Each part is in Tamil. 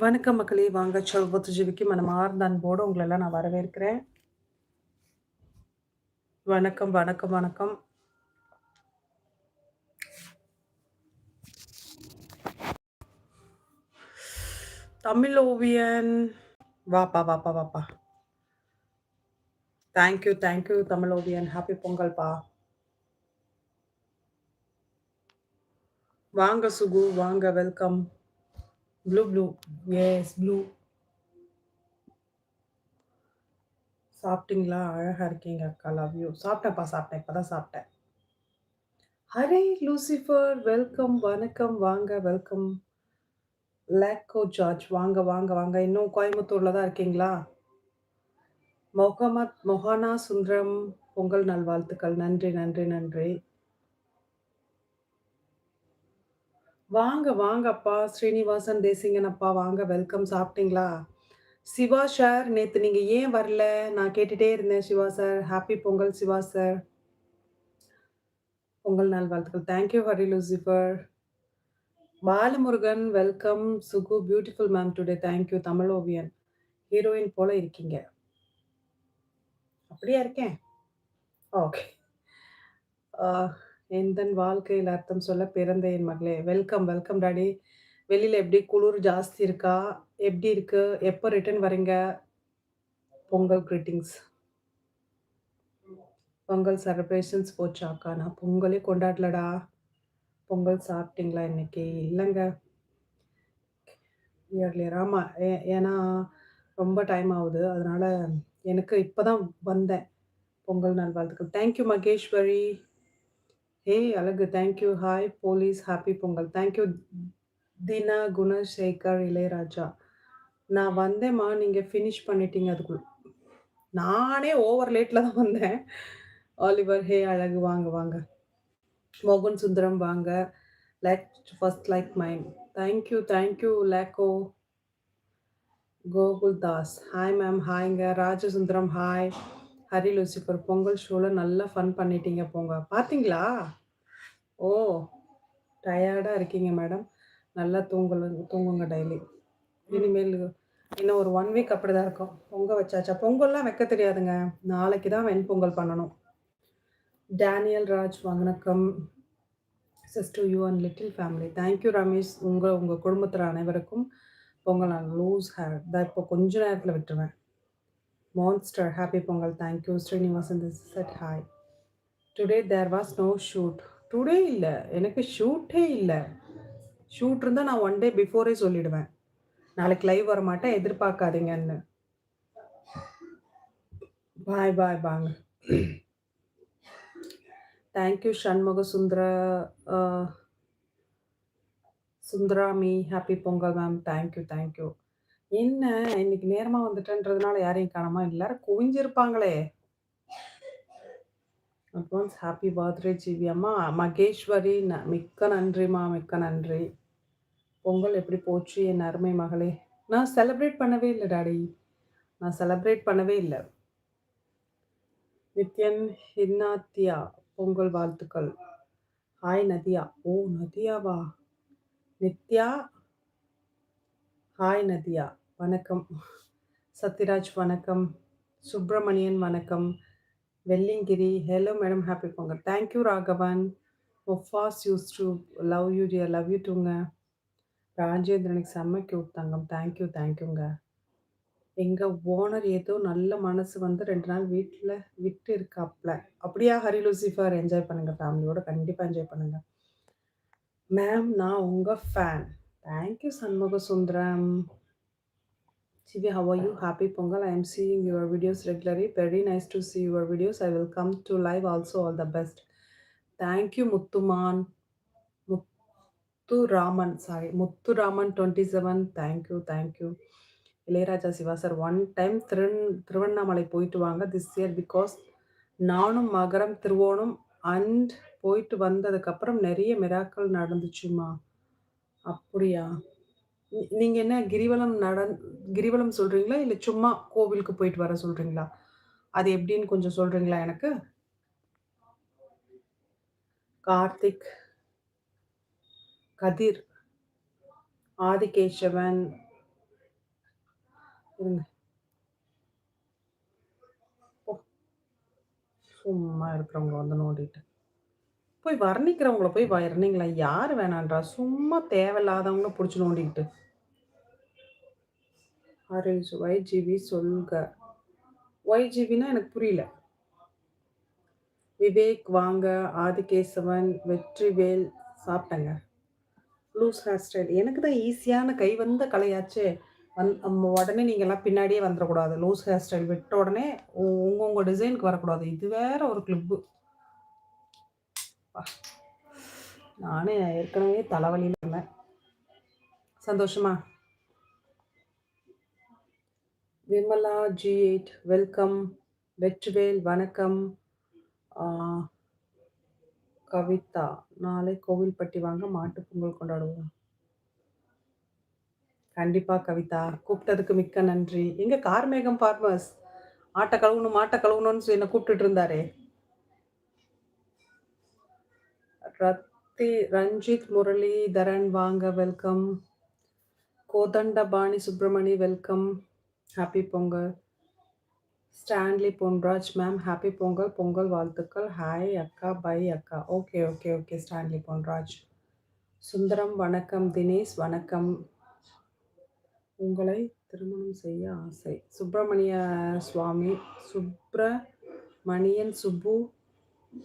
வணக்கம் மக்களே! வாங்க சர்வத்து மனம் ஆர்ந்த அன்போடு உங்களெல்லாம் நான் வரவேற்கிறேன். வணக்கம், வணக்கம், வணக்கம். தமிழ் ஓவியன். வாப்பா, வாப்பா, வாப்பா. Thank you, thank you Tamil Oviyan. Happy பொங்கல்பா வாங்க சுகு, வாங்க welcome. Blue, blue. Yes blue. சாப்பிட்டீங்களா? அழகாக இருக்கீங்க அக்கா. Love you. சாப்பிட்டேப்பா சாப்பிட்டேன். இப்போ தான் சாப்பிட்டேன். ஹரே லூசிஃபர் வெல்கம், வணக்கம், வாங்க, வெல்கம். லேக்கோ ஜார்ஜ் வாங்க, வாங்க, வாங்க. இன்னும் கோயம்புத்தூரில் தான் இருக்கீங்களா? மொஹமத் மொஹானா சுந்தரம் பொங்கல் நல்வாழ்த்துக்கள். நன்றி, நன்றி, நன்றி. வாங்க, வாங்கப்பா ஸ்ரீனிவாசன் தேசிங்கன் அப்பா வாங்க. வெல்கம். சாப்பிட்டீங்களா? சிவா சார், நேற்று நீங்கள் ஏன் வரல? நான் கேட்டுகிட்டே இருந்தேன் Siva sir. Happy Pongal Siva sir. Pongal நல்வாழ்த்துக்கள். Thank you Hari Lucifer. Balamurugan welcome. Sugu beautiful ma'am today. Thank you Tamil Oviyan. Heroine போல இருக்கீங்க. அப்படியா இருக்கேன்? ஓகே. என் தன் வாழ்க்கையில் அர்த்தம் சொல்ல பிறந்த என் மகளே. Welcome, welcome daddy. வெளியில் எப்படி குளிர் ஜாஸ்தி இருக்கா? எப்படி இருக்கு? எப்போ ரிட்டர்ன் வரீங்க? பொங்கல் கிரீட்டிங்ஸ். பொங்கல் செலிப்ரேஷன்ஸ் போச்சாக்கா? நான் பொங்கலே கொண்டாடலடா. பொங்கல் சாப்பிட்டீங்களா இன்னைக்கு? இல்லைங்க இயர்லியர் ஆமாம் ஏ ஏன்னா ரொம்ப டைம் ஆகுது. அதனால் எனக்கு இப்போ தான் வந்தேன். பொங்கல் நல்வாழ்த்துக்கள். Thank you Maheswari. ஹே அழகு. Thank you. Hi police. Happy Pongal. Thank you Dina Gunasekar Ilaiyaraaja. நான் வந்தேம்மா நீங்கள் ஃபினிஷ் பண்ணிட்டீங்க அதுக்குள்ள. நானே ஓவர் லேட்டில் தான் வந்தேன். ஆலிவர் ஹே அழகு வாங்க, வாங்க. மோகன் சுந்தரம் வாங்க. Like first like mine. Thank you, thank you லேக்கோ. Gokul Das. Hi ma'am. ஹாய்ங்க. Rajasundaram hi. Hari Lucifer Pongal ஷோவில் நல்லா ஃபன் பண்ணிட்டீங்க போங்க. பார்த்தீங்களா? ஓ! டயர்டாக இருக்கீங்க மேடம். நல்லா தூங்கல தூங்குங்க டெய்லி. இனிமேல் இன்னும் ஒரு ஒன் வீக் அப்படி தான் இருக்கும். பொங்கல் வச்சாச்சா? பொங்கல்லாம் வைக்க தெரியாதுங்க. நாளைக்கு தான் வெண்பொங்கல் பண்ணணும். டேனியல் ராஜ் வணக்கம். Sister you and little family. Thank you Ramesh. உங்கள் உங்கள் குடும்பத்தில் அனைவருக்கும் பொங்கல் நான் லூஸ் ஹேர். தான் இப்போ கொஞ்ச நேரத்தில் விட்டுருவேன். Monster happy Pongal. Thank you Srinivasan this set hi. Today there was no shoot. Today இல்லை எனக்கு ஷூட்டே இல்லை ஷூட் இருந்தால் நான் ஒன் டே பிஃபோரே சொல்லிடுவேன். நாளைக்கு லைவ் வர மாட்டேன் எதிர்பார்க்காதீங்கன்னு. பாய், பாய், பாங்க. Thank you Shanmuga Sundara சுந்தராமி. Happy Pongal ma'am. Thank you, thank you. என்ன இன்னைக்கு நேரமா வந்துட்டேன்றதுனால யாரையும் காணாம எல்லாரும் குவிஞ்சிருப்பாங்களே! அட்வான்ஸ் ஹாப்பி பர்த்டே ஜிவி அம்மா. மகேஸ்வரி ந மிக்க நன்றிம்மா. மிக்க நன்றி. பொங்கல் எப்படி போச்சு என் அருமை மகளே? நான் செலப்ரேட் பண்ணவே இல்லை டாடி. நான் செலப்ரேட் பண்ணவே இல்லை நித்யன் ஹின்னாத்தியா பொங்கல் வாழ்த்துக்கள். ஹாய் நதியா. ஓ! நதியாவா? நித்யா. ஹாய் நதியா. வணக்கம். சத்யராஜ் வணக்கம். சுப்பிரமணியன் வணக்கம். Velliangiri hello madam happy Pongal. Thank you Raghavan. ஒஃபாஸ் use to love you dear. Love you டூங்க. ராஜேந்திரனுக்கு செம்ம கியூட் தங்கம். தேங்க் யூ, தேங்க் ஓனர் ஏதோ நல்ல மனசு வந்து ரெண்டு நாள் வீட்டில் விட்டு இருக்காப்ல. அப்படியா ஹரி லூசிஃபர் என்ஜாய் பண்ணுங்கள் ஃபேமிலியோட கண்டிப்பாக என்ஜாய் பண்ணுங்கள் மேம் நான் உங்கள் fan. Thank you Shanmuga Sundaram. Chivi, how are you? Happy Pongal. I am seeing your videos regularly. Very nice to see your videos. I will come to live also. All the best. Thank you. Muthuraman. Sorry, Muthuraman 27. Thank you, thank you. Ilaiyaraaja Siva sir one time திருவண் Tiruvannamalai போயிட்டு வாங்க திஸ் இயர் பிகாஸ் நானும் மகரம் திருவோணம் அண்ட் போயிட்டு வந்ததுக்கப்புறம் நிறைய மிராக்கள் நடந்துச்சுமா அப்படியா நீங்க என்ன கிரிவலம் நடந் கிரிவலம் சொல்றீங்களா? இல்ல சும்மா கோவிலுக்கு போயிட்டு வர சொல்றீங்களா? அது எப்படின்னு கொஞ்சம் சொல்றீங்களா எனக்கு? கார்த்திக் கதிர் ஆதிகேசவன். சும்மா இருக்கிறவங்க வந்து நோண்டிட்டு. போய் வர்ணிக்கிறவங்கள போய் வர்ணிங்களா? யார் வேணான்றா? சும்மா தேவையில்லாதவங்கள பிடிச்சி நோண்டிக்கிட்டு. ஆரஞ்சு ஒய்ஜிவி சொல்க. ஒய்ஜிவின்னா எனக்கு புரியல. விவேக் வாங்க, Adikesavan, Vetrivel சாப்பிட்டேங்க. Loose hair style. எனக்கு தான் ஈஸியான கை வந்த கலையாச்சே. வந் உடனே நீங்கள்லாம் பின்னாடியே வந்துடக்கூடாது. லூஸ் ஹேர் ஸ்டைல் விட்ட உடனே உங்க உங்கள் டிசைனுக்கு வரக்கூடாது. இது வேற ஒரு கிளிப்பு. நானே ஏற்கனவே தலைவலியில் இருந்தேன். சந்தோஷமா? Vimala ji eight welcome. Vetrivel வணக்கம். கவிதா நாளை கோவில்பட்டி வாங்க மாட்டு பொங்கல் கொண்டாடுவோம். கண்டிப்பா கவிதா. கூப்பிட்டதுக்கு மிக்க நன்றி. எங்க கார்மேகம் ஃபார்மர்ஸ் ஆட்டை கழுவணும், மாட்டை கழுவணும்னு என்ன கூப்பிட்டுட்டு இருந்தாரே. ரத்தி ரஞ்சித் முரளிதரன் வாங்க welcome. Kothandapani Subramani welcome. Happy Pongal. Stanley Ponraj ma'am happy Pongal Pongal வாழ்த்துக்கள். ஹாய் அக்கா பை அக்கா. Okay okay okay Stanley Ponraj Sundaram வணக்கம். தினேஷ் வணக்கம். உங்களை திருமணம் செய்ய ஆசை. சுப்பிரமணிய சுவாமி சுப்பிரமணியன் சுப்பு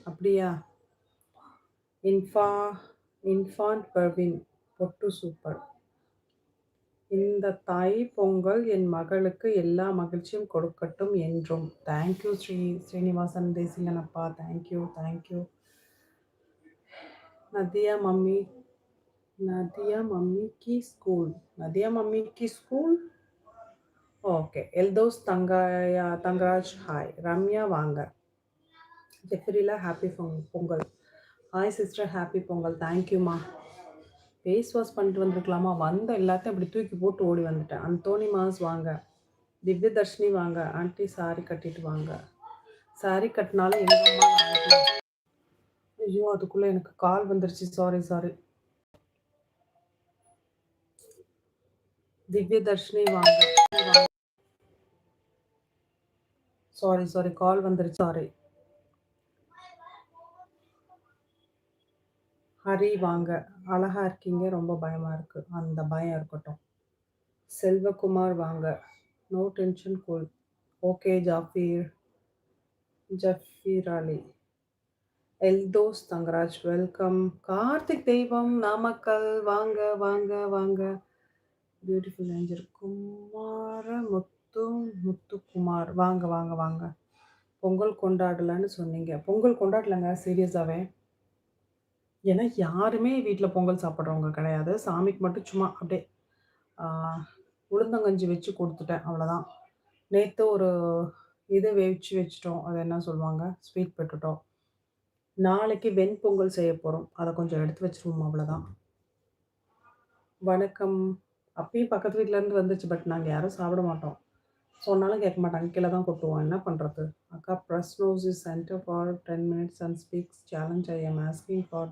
அப்படியா? இன்ஃபா இன்ஃபான் பர்வின் பொட்டு சூப்பர். இந்த தாய் பொங்கல் என் மகளுக்கு எல்லா மகிழ்ச்சியும் கொடுக்கட்டும் என்றும். தேங்க்யூ ஸ்ரீ ஸ்ரீனிவாசன் தேசிங்கன் அப்பா thank you thank you Nadiya mummy Nadiya mummy Ki school Nadiya mummy கி ஸ்கூல் ஓகே எல்தோஸ் தங்காயா தங்கராஜ் ஹாய் ரம்யா வாங்க. ஜெஃப்ரிலா happy Pongal. Hi sister happy Pongal தேங்க்யூம்மா ஃபேஸ் வாஷ் பண்ணிட்டு வந்திருக்கலாமா? வந்த எல்லாத்தையும் அப்படி தூக்கி போட்டு ஓடி வந்துட்டேன். அந்தோனி மாஸ் வாங்க. திவ்ய தர்ஷினி வாங்க. ஆண்டி சாரி கட்டிட்டு வாங்க. சாரி கட்டினாலும் எங்கம்மா ஐயோ அதுக்குள்ளே எனக்கு கால் வந்துருச்சு. சாரி சாரி திவ்ய தர்ஷினி வாங்க. சாரி சாரி கால் வந்துருச்சு. சாரி ஹரி வாங்க அழகா இருக்கீங்க. ரொம்ப பயமா இருக்கு. அந்த பயம் இருக்கட்டும். செல்வகுமார் வாங்க. No tension cool okay Jafir Jafir Ali Eldhos Thangaraj welcome Karthik தெய்வம் நாமக்கல். வாங்க வாங்க வாங்க. பியூட்டிஃபுல் ஏஞ்சர் குமார முத்து முத்துக்குமார். வாங்க வாங்க வாங்க. பொங்கல் கொண்டாடலன்னு சொன்னீங்க. பொங்கல் கொண்டாடலங்க சீரியஸாகவே ஏன்னா யாருமே வீட்டில் பொங்கல் சாப்பிட்றவங்க கிடையாது. சாமிக்கு மட்டும் சும்மா அப்படியே உளுந்தங்கஞ்சி வச்சு கொடுத்துட்டேன். அவ்வளோதான் நேற்று ஒரு இதை வேவிச்சு வச்சுட்டோம். அது என்ன சொல்லுவாங்க? ஸ்வீட் பெட்டுட்டோம் நாளைக்கு வெண்பொங்கல் செய்ய போகிறோம் அதை கொஞ்சம் எடுத்து வச்சுருவோம் அவ்வளோதான் வணக்கம். அப்பயும் பக்கத்து வீட்டிலேருந்து வந்துச்சு. பட் நாங்கள் யாரும் சாப்பிட மாட்டோம். சொன்னாலும் கேட்க மாட்டாங்க. கீழே தான் கொட்டுவோம். என்ன பண்ணுறது அக்கா press nose is centre for ten minutes and speaks challenge I am asking for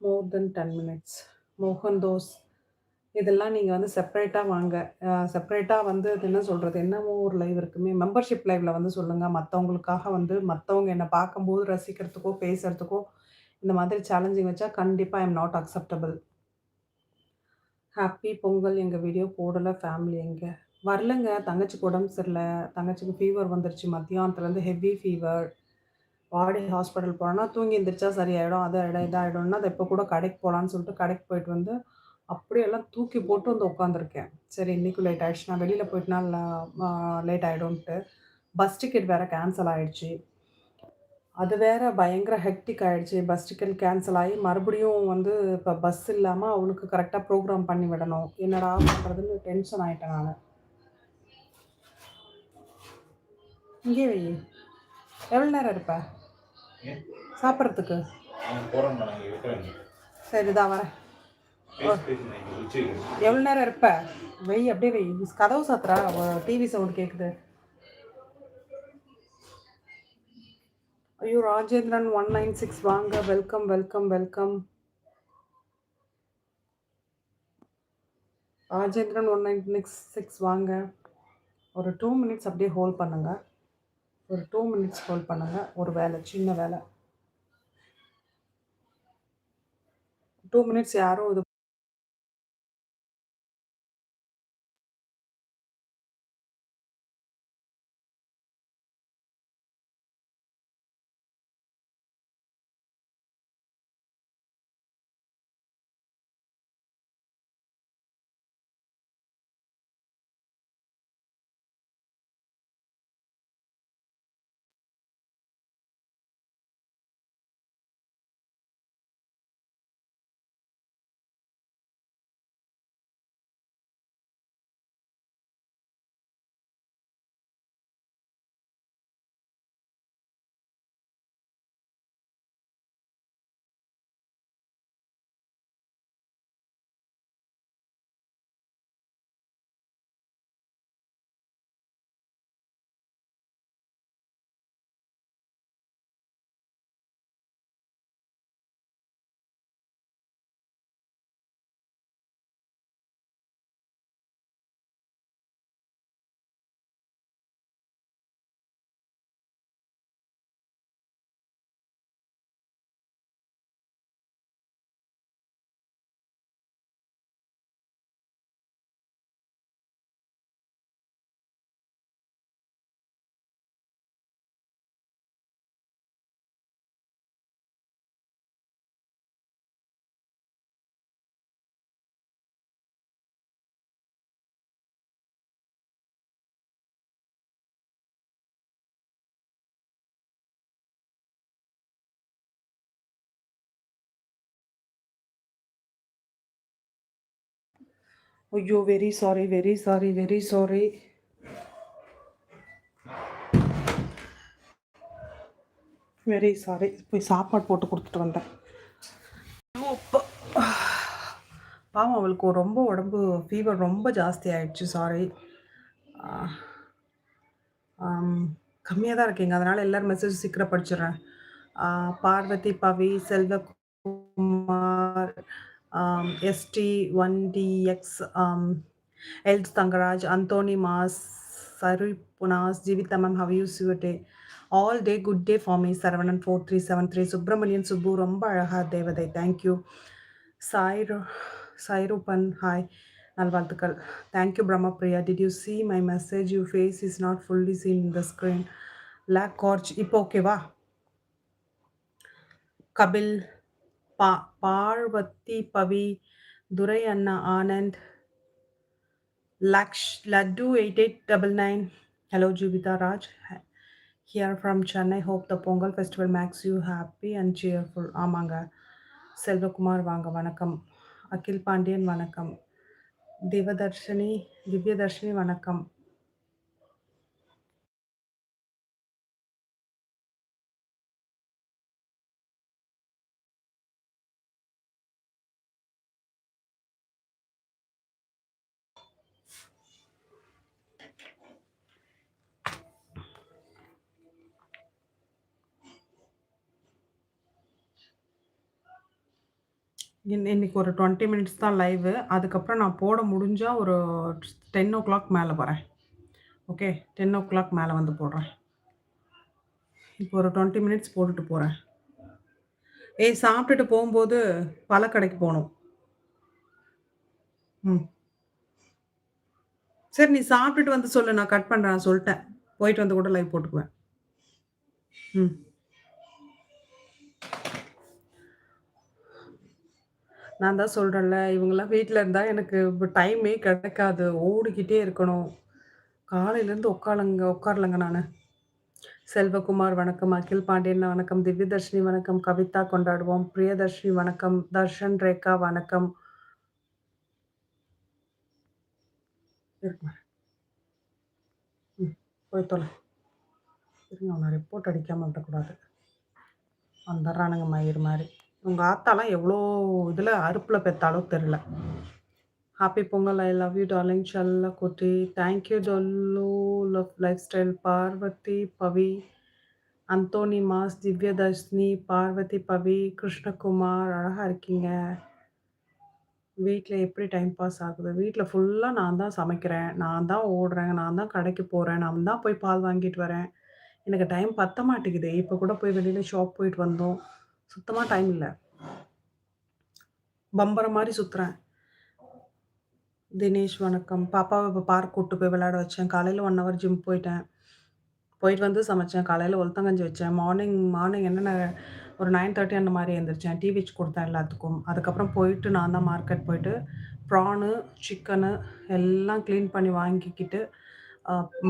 more then ten minutes மோகன் தோஸ். இதெல்லாம் நீங்கள் வந்து செப்பரேட்டாக வாங்க. செப்ரேட்டாக வந்து அது என்ன சொல்கிறது என்னமோ ஒரு லைவ் இருக்குமே. மெம்பர்ஷிப் லைவில் வந்து சொல்லுங்கள் மற்றவங்களுக்காக வந்து மற்றவங்க என்னை பார்க்கும்போது ரசிக்கிறதுக்கோ பேசுகிறதுக்கோ இந்த மாதிரி சேலஞ்சிங் வச்சா கண்டிப்பாக I'm not acceptable happy Pongal. எங்கள் வீடியோ போடலை. ஃபேமிலி எங்கே? வரலங்க. தங்கச்சிக்கு உடம்பு சரியில்லை. தங்கச்சிக்கு ஃபீவர் வந்துருச்சு. மத்தியானத்துலேருந்து ஹெவி ஃபீவர் பாடி ஹாஸ்பிட்டல் போனோன்னா தூங்கி எந்திரிச்சா சரியாயிடும் அது ஆகிடும் இதாகிடும்னா அதை இப்போ கூட கடைக்கு போகலான்னு சொல்லிட்டு கடைக்கு போயிட்டு வந்து அப்படியெல்லாம் தூக்கி போட்டு வந்து உட்காந்துருக்கேன் சரி இன்றைக்கும் லேட் ஆகிடுச்சு நான் வெளியில் போயிட்டுனா லேட் ஆகிடும்ன்ட்டு பஸ் டிக்கெட் வேறு கேன்சல் ஆகிடுச்சு அது வேறு பயங்கர ஹெக்டிக் ஆகிடுச்சு பஸ் டிக்கெட் கேன்சல் ஆகி மறுபடியும் வந்து இப்போ பஸ் இல்லாமல் அவளுக்கு கரெக்டாக ப்ரோக்ராம் பண்ணி விடணும். என்னடா பண்ணுறதுன்னு டென்ஷன் ஆகிட்டேன் நான். இங்கே வை. எவ்வளோ நேரம் இருப்பேன் சாப்பிட்றதுக்கு? சரி தான் வரேன். எவ்வளோ நேரம் இருப்ப? வெய் அப்படியே வெய். கதவு சாத்துறா? டிவி சவுண்ட் கேட்குது ஐயோ ராஜேந்திரன் ஒன் நைன் சிக்ஸ் வாங்க welcome welcome welcome Rajendran one nine six வாங்க. ஒரு 2 மினிட்ஸ் அப்படியே ஹோல்ட் பண்ணுங்க. ஒரு டூ மினிட்ஸ் ஹோல்ட் பண்ணுங்க. ஒரு வேலை, சின்ன வேலை. டூ மினிட்ஸ் யாரும் இது ஐயோ! Very sorry, very sorry, very sorry. Very sorry. போய் சாப்பாடு போட்டு கொடுத்துட்டு வந்தேன். அப்பா! பாவம் அவளுக்கு ரொம்ப உடம்பு ஃபீவர் ரொம்ப ஜாஸ்தி ஆயிடுச்சு. சாரி. கம்மியாக தான் இருக்கீங்க. அதனால் எல்லோரும் மெசேஜ் சீக்கிரம் படிச்சிடுறேன் பார்வதி, பவி, செல்வ ஆம் எஸ்டி, 1டிஎக்ஸ், ஆம் எல்ஸ் தங்கராஜ், அந்தோனி மாஸ், சருய் புனாஸ், Jeevitha ma'am, how you your day? All day good day for me. Saravanan 4373, Subramanian Subbu ரொம்ப அழகா தேவதை. Thank you. சாய்ரு சாய்ரூபன் ஹாய். நல்வாழ்த்துக்கள். Thank you Brahmapriya. Did you see my message? You face is not fully seen in the screen. Lakh கார்ச் இப்போ ஓகேவா? கபில், பா பார்வதி, பவி, துரை அண்ணா, Anand, Laksh, laddu 8899. Hello, Jivita Raj. Here from Chennai. Hope the Pongal festival makes you happy and cheerful. ஆமாங்க. செல்வகுமார் வாங்க வணக்கம். அகில் பாண்டியன் வணக்கம். திவதர்ஷினி திவ்யதர்ஷினி வணக்கம். இன் இன்னைக்கு ஒரு 20 மினிட்ஸ் தான் லைவு. அதுக்கப்புறம் நான் போட முடிஞ்சால் ஒரு டென் ஓ கிளாக் மேலே வரேன். ஓகே. டென் ஓ கிளாக் மேலே வந்து போடுறேன். இப்போ ஒரு 20 மினிட்ஸ் போட்டுட்டு போகிறேன் ஏய் சாப்பிட்டுட்டு போம்போது பழக்கடைக்கு போகணும் ம். சரி நீ சாப்பிட்டுட்டு வந்து சொல்லு. நான் கட் பண்ணுறேன் நான் போயிட்டு வந்து கூட லைவ் போட்டுக்குவேன். ம். நான் தான் சொல்கிறேன்ல இவங்கெல்லாம் வீட்டில் இருந்தால் எனக்கு டைமே கிடைக்காது. ஓடிக்கிட்டே இருக்கணும். காலையிலேருந்து உட்காலங்க உட்காரலங்க நான் செல்வகுமார் வணக்கம். அகில் பாண்டியன் வணக்கம். திவ்யதர்ஷினி வணக்கம். கவிதா கொண்டாடுவோம். பிரியதர்ஷினி வணக்கம். தர்ஷன் ரேகா வணக்கம். ம். போய் தொலை இருங்க அவனை ரிப்போர்ட் அடிக்காமல் விடக்கூடாது. வந்துடுறானுங்க மயிர் மாதிரி உங்க ஆத்தாலாம் எவ்வளோ இதில் அறுப்பில் பெற்றாலோ தெரில happy Pongal. I love you darling ஷல்லா குட்டி. Thank you டொல்லு love life style Parvathi, Pavi, Anthony mass, Divyadharshini, Parvathi, Pavi, Krishnakumar அழகாக இருக்கீங்க. வீட்டில் எப்படி டைம் பாஸ் ஆகுது? வீட்டில் ஃபுல்லாக நான் தான் சமைக்கிறேன். நான் தான் ஓடுறேன். நான் தான் கடைக்கு போகிறேன் நான் தான் போய் பால் வாங்கிட்டு வரேன். எனக்கு டைம் பத்த மாட்டேங்குது இப்போ கூட போய் வெளியில் ஷாப் போயிட்டு வந்தோம். சுத்தமாக டைம் இல்லை பம்பரம் மாதிரி சுற்றுறேன் தினேஷ் வணக்கம். பாப்பாவை இப்போ பார்க் கூட்டு போய் விளையாட வச்சேன். காலையில் ஒன் ஹவர் ஜிம் போயிட்டேன். போயிட்டு வந்து சமைச்சேன். காலையில் உளுத்தங்கஞ்சி வச்சேன். மார்னிங் மார்னிங் என்னென்ன ஒரு 9:30 அந்த மாதிரி எழுந்திரிச்சேன் டீ வச்சு கொடுத்தேன் எல்லாத்துக்கும். அதுக்கப்புறம் போயிட்டு நான் தான் மார்க்கெட் போயிட்டு, ப்ரானு, சிக்கனு எல்லாம் க்ளீன் பண்ணி வாங்கிக்கிட்டு,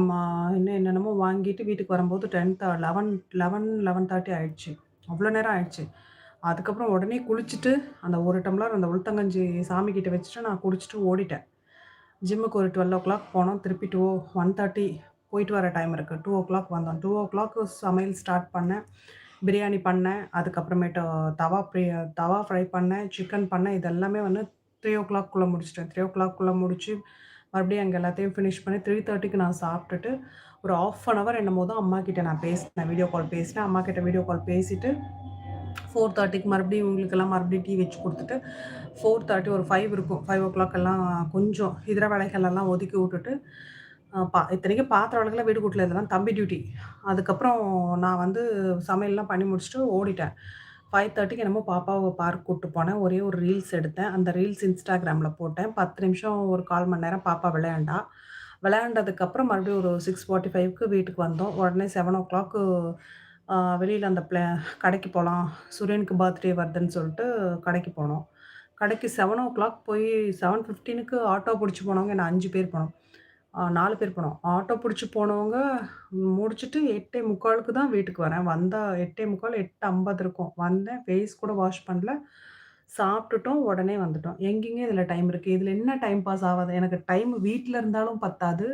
மா இன்னும் என்னென்னமோ வாங்கிட்டு வீட்டுக்கு வரும்போது tenth eleven eleven eleven thirty ஆயிடுச்சு. அவ்வளோ நேரம் ஆயிடுச்சு. அதுக்கப்புறம் உடனே குளிச்சுட்டு, அந்த ஒரு டம்ளர் அந்த உளுத்தங்கஞ்சி சாமிகிட்ட வச்சுட்டு நான் குடிச்சிட்டு ஓடிட்டேன். ஜிம்முக்கு ஒரு 12:00 போனோம். திருப்பி 2 1:30 போயிட்டு வர டைம் இருக்குது டூ ஓ கிளாக் வந்தோம். 2:00 சமையல் ஸ்டார்ட் பண்ணேன். பிரியாணி பண்ணேன். அதுக்கப்புறமேட்டு தவா ப்ரீ தவா ஃப்ரை பண்ணேன். சிக்கன் பண்ணேன். இதெல்லாமே வந்து த்ரீ ஓ கிளாக்குள்ளே முடிச்சிட்டேன் த்ரீ ஓ கிளாக்குள்ளே முடிச்சு, மறுபடியும் அங்கே எல்லாத்தையும் ஃபினிஷ் பண்ணி 3:30க்கு நான் சாப்பிட்டுட்டு, ஒரு 1/2 அன் ஹவர் என்னமோ அம்மா அம்மாகிட்ட நான் பேசினேன். வீடியோ கால் பேசினேன். அம்மாகிட்ட வீடியோ கால் பேசிட்டு, 4:30க்கு மறுபடியும் இவங்களுக்கெல்லாம் மறுபடியும் டீ வச்சு கொடுத்துட்டு ஃபோர் தேர்ட்டி ஒரு ஃபைவ் இருக்கும். 5:00 எல்லாம் கொஞ்சம் இதர வேலைகள் எல்லாம் ஒதுக்கி விட்டுட்டு, பா இத்தனைக்கும் பாத்திர விளக்கலாம் வீடு கூட்டில் இதெல்லாம் தம்பி டியூட்டி. அதுக்கப்புறம் நான் வந்து சமையல்லாம் பண்ணி முடிச்சுட்டு ஓடிட்டேன். 5:30க்கு என்னமோ பாப்பாவை பார்க் கூப்பிட்டு போனேன். ஒரே ஒரு ரீல்ஸ் எடுத்தேன். அந்த ரீல்ஸ் இன்ஸ்டாகிராமில் போட்டேன். 10 நிமிஷம் ஒரு 1/4 மணி நேரம் பாப்பா விளையாண்டா. விளையாண்டதுக்கப்புறம் மறுபடியும் ஒரு 6:45க்கு வீட்டுக்கு வந்தோம். உடனே செவன் ஓ கிளாக்கு வெளியில் அந்த ப்ள கடைக்கு போகலாம் சூரியனுக்கு பர்த்டே வருதுன்னு சொல்லிட்டு கடைக்கு போனோம். கடைக்கு 7:00 போய் 7:15க்கு ஆட்டோ பிடிச்சி போனவங்க என்ன அஞ்சு பேர் போனோம். நாலு 4 பேர் போனோம். ஆட்டோ புடிச்சு போனவங்க முடிச்சுட்டு 8:45க்கு தான் வீட்டுக்கு வரேன். வந்தா 8:45 8:50 இருக்கும். வந்தேன். ஃபேஸ் கூட வாஷ் பண்ணல. சாப்பிட்டுட்டோம். உடனே வந்துட்டோம். எங்கேங்க இதில டைம் இருக்கு? இதில என்ன டைம் பாஸ் ஆவாது? எனக்கு டைம் வீட்ல இருந்தாலும் பத்தாது.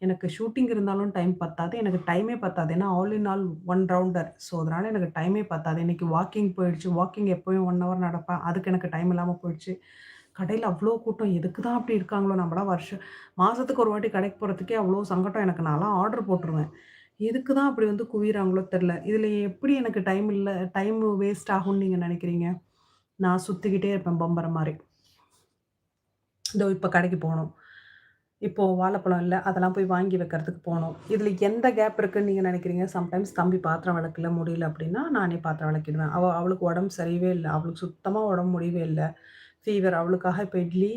எனக்கு ஷூட்டிங் இருந்தாலும் டைம் பத்தாது. எனக்கு டைமே பத்தாது. ஏன்னா all in all one rounder. So, அதனால எனக்கு டைமே பத்தாது. இன்னைக்கு வாக்கிங் போயிடுச்சு. வாக்கிங் எப்பயும் 1 ஹவர் நடப்பேன். அதுக்கு எனக்கு டைம் இல்லாம போயிடுச்சு. கடையில் அவ்வளோ கூட்டம். எதுக்கு தான் அப்படி இருக்காங்களோ? நம்மளாம் வருஷம் மாதத்துக்கு ஒரு வாட்டி கடைக்கு போகிறதுக்கே அவ்வளோ சங்கடம் எனக்கு. நான்லாம் ஆர்டர் போட்டுருவேன். எதுக்கு தான் அப்படி வந்து குவிறாங்களோ தெரில இதில் எப்படி எனக்கு டைம் இல்லை டைம் வேஸ்ட் ஆகும்னு நீங்கள் நினைக்கிறீங்க? நான் சுற்றிக்கிட்டே இருப்பேன் பம்பரம் மாதிரி இதோ இப்போ கடைக்கு போகணும் இப்போ வாழைப்பழம் இல்லை அதெல்லாம் போய் வாங்கி வைக்கிறதுக்கு போகணும் இதில் எந்த கேப் இருக்குன்னு நீங்கள் நினைக்கிறீங்க? சம்டைம்ஸ் தம்பி பாத்திரம் விளக்கல முடியல அப்படின்னா, நானே பாத்திரம் விளக்கிடுவேன். அவள் அவளுக்கு உடம்பு சரியவே இல்லை அவளுக்கு சுத்தமாக உடம்பு முடியவே இல்லை ஃபீவர் அவளுக்காக இப்போ இட்லி,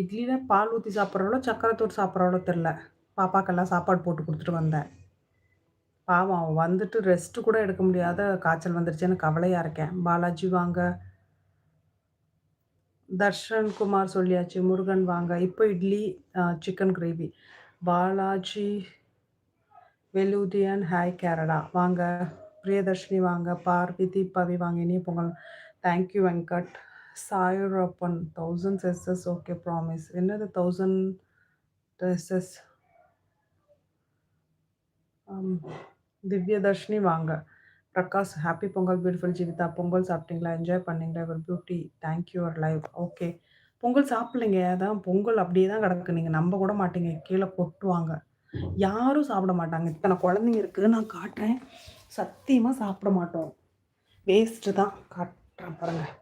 இட்லியில் பால் ஊற்றி சாப்பிட்றவளோ சக்கரை தொட்டு சாப்பிடுறாளோ தெரில பாப்பாக்கெல்லாம் சாப்பாடு போட்டு கொடுத்துட்டு வந்தேன். பாவம் அவன் வந்துட்டு ரெஸ்ட்டு கூட எடுக்க முடியாத காய்ச்சல் வந்துருச்சேன்னு கவலையாக இருக்கேன். பாலாஜி வாங்க. தர்ஷன் குமார் சொல்லியாச்சு. முருகன் வாங்க. இப்போ இட்லி, சிக்கன் கிரேவி. பாலாஜி வெலூதியன் ஹாய் கேரளா. வாங்க. பிரியதர்ஷினி வாங்க. பார்வதி பவி வாங்க. இனிய Pongal. Thank you Venkat. சாயுரப்பன் 1000 SS okay promise. என்னது தௌசண்ட் எஸ்எஸ்? திவ்யதர்ஷினி வாங்க. Prakash happy Pongal beautiful Jeevitha. Pongal சாப்பிட்டீங்களா? என்ஜாய் பண்ணீங்களா? Your beauty. Thank you your live. Okay. Pongal சாப்பிட்லைங்க அதான் பொங்கல் அப்படியே தான் கிடக்கு. நீங்கள் நம்ப கூட மாட்டீங்க. கீழே கொட்டுவாங்க. யாரும் சாப்பிட மாட்டாங்க. இத்தனை குழந்தைங்க இருக்குது நான் காட்டுறேன். சத்தியமாக சாப்பிட மாட்டோம். வேஸ்ட்டு தான். காட்டுறேன் பாருங்கள்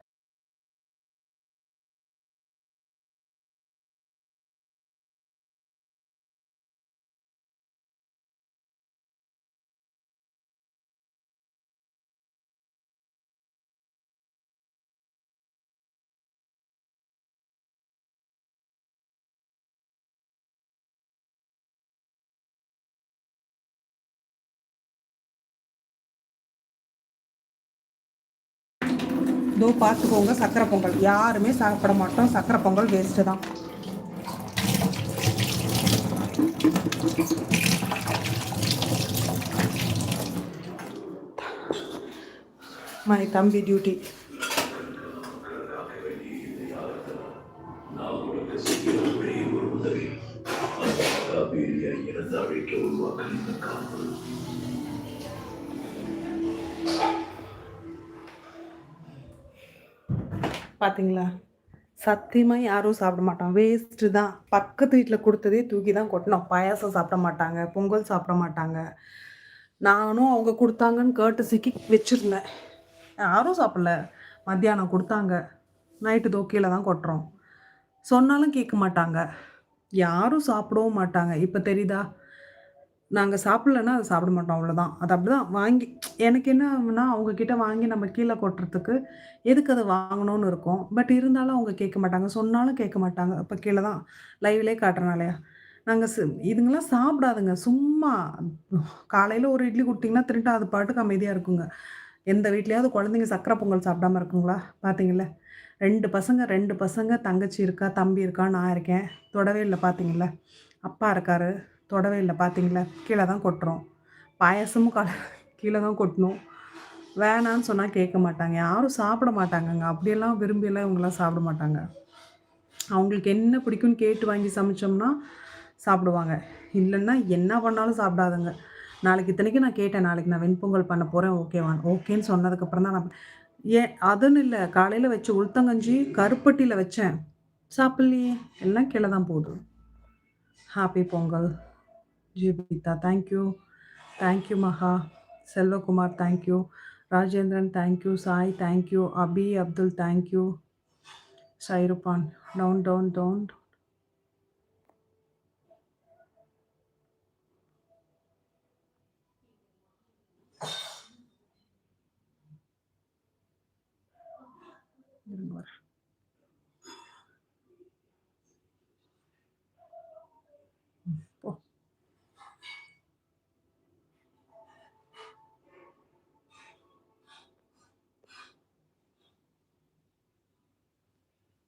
இதோ பார்த்துக்கோங்க சக்கரை பொங்கல். யாருமே சாப்பிட மாட்டோம். சக்கரை பொங்கல் வேஸ்ட்டு தான். மை தம்பி டியூட்டி. பார்த்தீங்களா? சத்தியமாக யாரும் சாப்பிட மாட்டோம். வேஸ்ட்டு தான். பக்கத்து வீட்டில் கொடுத்ததே தூக்கி தான் கொட்டணும். பாயாசம் சாப்பிட மாட்டாங்க. பொங்கல் சாப்பிட மாட்டாங்க. நானும் அவங்க கொடுத்தாங்கன்னு கேட்டு சிக்கி வச்சிருந்தேன். யாரும் சாப்பிடல. மத்தியானம் கொடுத்தாங்க நைட்டு இதோ தான் கொட்டுறோம். சொன்னாலும் கேட்க மாட்டாங்க. யாரும் சாப்பிடவும் மாட்டாங்க. இப்போ தெரியுதா? நாங்கள் சாப்பிட்லன்னா அதை சாப்பிட மாட்டோம் அவ்வளோதான். அது அப்படிதான் வாங்கி எனக்கு என்னன்னா, அவங்க கிட்ட வாங்கி நம்ம கீழே கொட்டுறதுக்கு, எதுக்கு அதை வாங்கணும்னு இருக்கும். பட் இருந்தாலும் அவங்க கேட்க மாட்டாங்க. சொன்னாலும் கேட்க மாட்டாங்க. இப்போ கீழே தான் லைவ்லயே காட்டுறனாலையா நாங்கள் ஸ் இதுங்கலாம் சாப்பிடாதுங்க. சும்மா காலையில் ஒரு இட்லி கொடுத்தீங்கன்னா திருட்டு அது பாட்டுக்கு அமைதியாக இருக்குங்க. எந்த வீட்லேயாவது குழந்தைங்க சக்கரை பொங்கல் சாப்பிடாம இருக்குங்களா? பார்த்தீங்கள்ல. ரெண்டு பசங்க ரெண்டு பசங்க, தங்கச்சி இருக்கா, தம்பி இருக்கா நான் இருக்கேன். தொடவே இல்லை பார்த்தீங்களா அப்பா இருக்காரு. தொடவே இல்லை பார்த்தீங்களா? கீழே தான் கொட்டுறோம். பாயாசமும் கால கீழே தான் கொட்டணும். வேணான்னு சொன்னால் கேட்க மாட்டாங்க. யாரும் சாப்பிட மாட்டாங்கங்க. அப்படியெல்லாம் விரும்பியெல்லாம் இவங்களாம் சாப்பிட மாட்டாங்க. அவங்களுக்கு என்ன பிடிக்கும்னு கேட்டு வாங்கி சமைச்சோம்னா, சாப்பிடுவாங்க. இல்லைன்னா என்ன பண்ணாலும் சாப்பிடாதுங்க. நாளைக்கு இத்தனைக்கும் நான் கேட்டேன். நாளைக்கு நான் வெண்பொங்கல் பண்ண போகிறேன் ஓகேவான் ஓகேன்னு சொன்னதுக்கப்புறம் தான் நான் ஏன் அதுன்னு இல்லை காலையில் வச்ச உளுத்தங்கஞ்சி கருப்பட்டியில் வச்சேன். சாப்பிட்லையே எல்லாம் கீழே தான் போகுது. Happy Pongal. Jeevitha thank you. Thank you Maha. Selvakumar thank you. Rajendran thank you. Sai thank you. Abi Abdul thank you. ஷைருபான் down down down. இருங்க வரேன்.